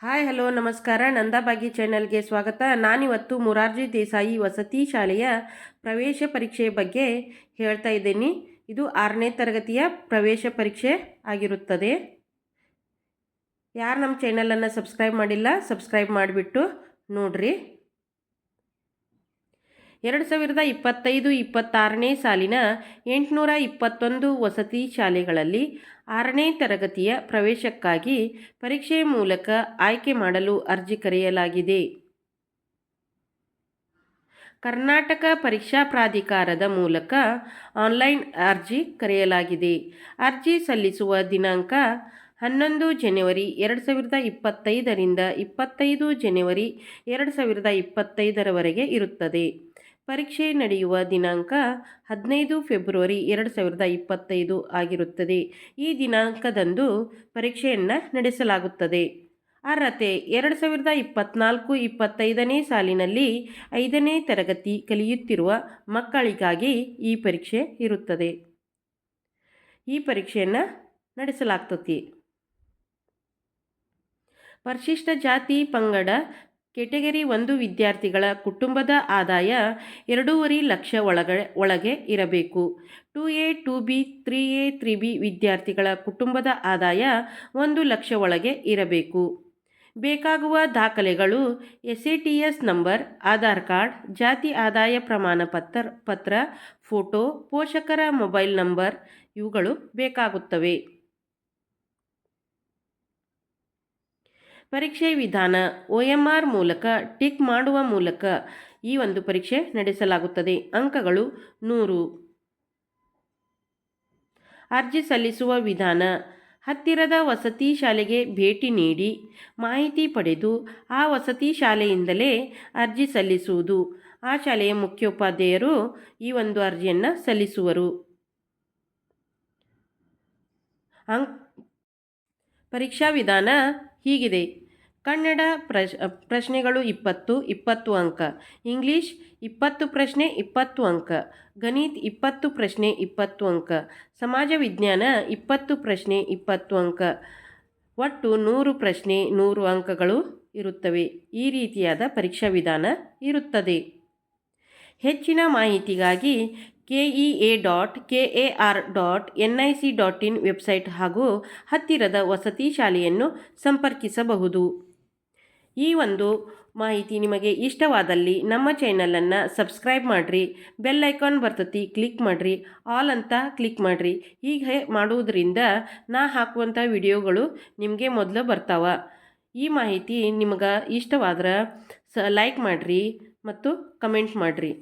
Hi, hello, ನಮಸ್ಕಾರ. ನಂದಾಬಾಗಿ ಚಾನೆಲ್ಗೆ ಸ್ವಾಗತ. ನಾನಿವತ್ತು ಮುರಾರ್ಜಿ ದೇಸಾಯಿ ವಸತಿ ಶಾಲೆಯ ಪ್ರವೇಶ ಪರೀಕ್ಷೆ ಬಗ್ಗೆ ಹೇಳ್ತಾ ಇದ್ದೀನಿ. ಇದು ಆರನೇ ತರಗತಿಯ ಪ್ರವೇಶ ಪರೀಕ್ಷೆ ಆಗಿರುತ್ತದೆ. ಯಾರು ನಮ್ಮ ಚಾನಲನ್ನು ಸಬ್ಸ್ಕ್ರೈಬ್ ಮಾಡಿಲ್ಲ, ಸಬ್ಸ್ಕ್ರೈಬ್ ಮಾಡಿಬಿಟ್ಟು ನೋಡ್ರಿ. ಎರಡು ಸಾವಿರದ ಇಪ್ಪತ್ತೈದು, ಇಪ್ಪತ್ತಾರನೇ ಸಾಲಿನ ಎಂಟುನೂರ ಇಪ್ಪತ್ತೊಂದು ವಸತಿ ಶಾಲೆಗಳಲ್ಲಿ ಆರನೇ ತರಗತಿಯ ಪ್ರವೇಶಕ್ಕಾಗಿ ಪರೀಕ್ಷೆ ಮೂಲಕ ಆಯ್ಕೆ ಮಾಡಲು ಅರ್ಜಿ ಕರೆಯಲಾಗಿದೆ. ಕರ್ನಾಟಕ ಪರೀಕ್ಷಾ ಪ್ರಾಧಿಕಾರದ ಮೂಲಕ ಆನ್ಲೈನ್ ಅರ್ಜಿ ಕರೆಯಲಾಗಿದೆ. ಅರ್ಜಿ ಸಲ್ಲಿಸುವ ದಿನಾಂಕ ಹನ್ನೊಂದು ಜನವರಿ ಎರಡು ಸಾವಿರದ ಇಪ್ಪತ್ತೈದರಿಂದ ಇಪ್ಪತ್ತೈದು ಜನವರಿ ಎರಡು ಸಾವಿರದ ಇಪ್ಪತ್ತೈದರವರೆಗೆ ಇರುತ್ತದೆ. ಪರೀಕ್ಷೆ ನಡೆಯುವ ದಿನಾಂಕ ಹದಿನೈದು ಫೆಬ್ರವರಿ ಎರಡು ಸಾವಿರದ ಇಪ್ಪತ್ತೈದು ಆಗಿರುತ್ತದೆ. ಈ ದಿನಾಂಕದಂದು ಪರೀಕ್ಷೆಯನ್ನು ನಡೆಸಲಾಗುತ್ತದೆ. ಅರ್ಹತೆ ಎರಡು ಸಾವಿರದ ಇಪ್ಪತ್ತ್ನಾಲ್ಕು ಇಪ್ಪತ್ತೈದನೇ ಸಾಲಿನಲ್ಲಿ ಐದನೇ ತರಗತಿ ಕಲಿಯುತ್ತಿರುವ ಮಕ್ಕಳಿಗಾಗಿ ಈ ಪರೀಕ್ಷೆ ಇರುತ್ತದೆ. ಈ ಪರೀಕ್ಷೆಯನ್ನು ನಡೆಸಲಾಗ್ತತಿ. ಪರಿಶಿಷ್ಟ ಜಾತಿ ಪಂಗಡ ಕೆಟಗರಿ ಒಂದು ವಿದ್ಯಾರ್ಥಿಗಳ ಕುಟುಂಬದ ಆದಾಯ ಎರಡೂವರೆ ಲಕ್ಷ ಒಳಗಡೆ ಒಳಗೆ ಇರಬೇಕು. To A, to B, three A, three B ವಿದ್ಯಾರ್ಥಿಗಳ ಕುಟುಂಬದ ಆದಾಯ ಒಂದು ಲಕ್ಷ ಒಳಗೆ ಇರಬೇಕು. ಬೇಕಾಗುವ ದಾಖಲೆಗಳು S A T S number, Aadhaar card, ಜಾತಿ ಆದಾಯ ಪ್ರಮಾಣ ಪತ್ರ ಪತ್ರ, ಫೋಟೋ, ಪೋಷಕರ ಮೊಬೈಲ್ ನಂಬರ್ ಇವುಗಳು ಬೇಕಾಗುತ್ತವೆ. ಪರೀಕ್ಷೆ ವಿಧಾನ ಒ ಎಂ ಆರ್ ಮೂಲಕ, ಟಿಕ್ ಮಾಡುವ ಮೂಲಕ ಈ ಒಂದು ಪರೀಕ್ಷೆ ನಡೆಸಲಾಗುತ್ತದೆ. ಅಂಕಗಳು ನೂರು. ಅರ್ಜಿ ಸಲ್ಲಿಸುವ ವಿಧಾನ, ಹತ್ತಿರದ ವಸತಿ ಶಾಲೆಗೆ ಭೇಟಿ ನೀಡಿ ಮಾಹಿತಿ ಪಡೆದು ಆ ವಸತಿ ಶಾಲೆಯಿಂದಲೇ ಅರ್ಜಿ ಸಲ್ಲಿಸುವುದು. ಆ ಶಾಲೆಯ ಮುಖ್ಯೋಪಾಧ್ಯಾಯರು ಈ ಒಂದು ಅರ್ಜಿಯನ್ನು ಸಲ್ಲಿಸುವರು. ಅಂಕ್, ಪರೀಕ್ಷಾ ವಿಧಾನ ಹೀಗಿದೆ. ಕನ್ನಡ ಪ್ರಶ್, ಪ್ರಶ್ನೆಗಳು ಇಪ್ಪತ್ತು ಇಪ್ಪತ್ತು ಅಂಕ. ಇಂಗ್ಲೀಷ್ ಇಪ್ಪತ್ತು ಪ್ರಶ್ನೆ, ಇಪ್ಪತ್ತು ಅಂಕ. ಗಣಿತ ಇಪ್ಪತ್ತು ಪ್ರಶ್ನೆ, ಇಪ್ಪತ್ತು ಅಂಕ. ಸಮಾಜ ವಿಜ್ಞಾನ ಇಪ್ಪತ್ತು ಪ್ರಶ್ನೆ, ಇಪ್ಪತ್ತು ಅಂಕ. ಒಟ್ಟು ನೂರು ಪ್ರಶ್ನೆ, ನೂರು ಅಂಕಗಳು ಇರುತ್ತವೆ. ಈ ರೀತಿಯಾದ ಪರೀಕ್ಷಾ ವಿಧಾನ ಇರುತ್ತದೆ. ಹೆಚ್ಚಿನ ಮಾಹಿತಿಗಾಗಿ K dot K A R dot N I C dot in website ಹಾಗೂ ಹತ್ತಿರದ ವಸತಿ ಶಾಲೆಯನ್ನು ಸಂಪರ್ಕಿಸಬಹುದು. ಈ ಒಂದು ಮಾಹಿತಿ ನಿಮಗೆ ಇಷ್ಟವಾದಲ್ಲಿ ನಮ್ಮ ಚಾನಲನ್ನು ಸಬ್ಸ್ಕ್ರೈಬ್ ಮಾಡಿರಿ ಬೆಲ್ ಐಕಾನ್ ಬರ್ತತಿ ಕ್ಲಿಕ್ ಮಾಡಿರಿ ಆಲ್ ಅಂತ ಕ್ಲಿಕ್ ಮಾಡಿರಿ. ಹೀಗೆ ಮಾಡುವುದರಿಂದ ನಾ ಹಾಕುವಂಥ ವಿಡಿಯೋಗಳು ನಿಮಗೆ ಮೊದಲು ಬರ್ತಾವ. ಈ ಮಾಹಿತಿ ನಿಮಗೆ ಇಷ್ಟವಾದ್ರೆ ಸ ಲೈಕ್ ಮಾಡಿರಿ ಮತ್ತು ಕಮೆಂಟ್ ಮಾಡಿರಿ.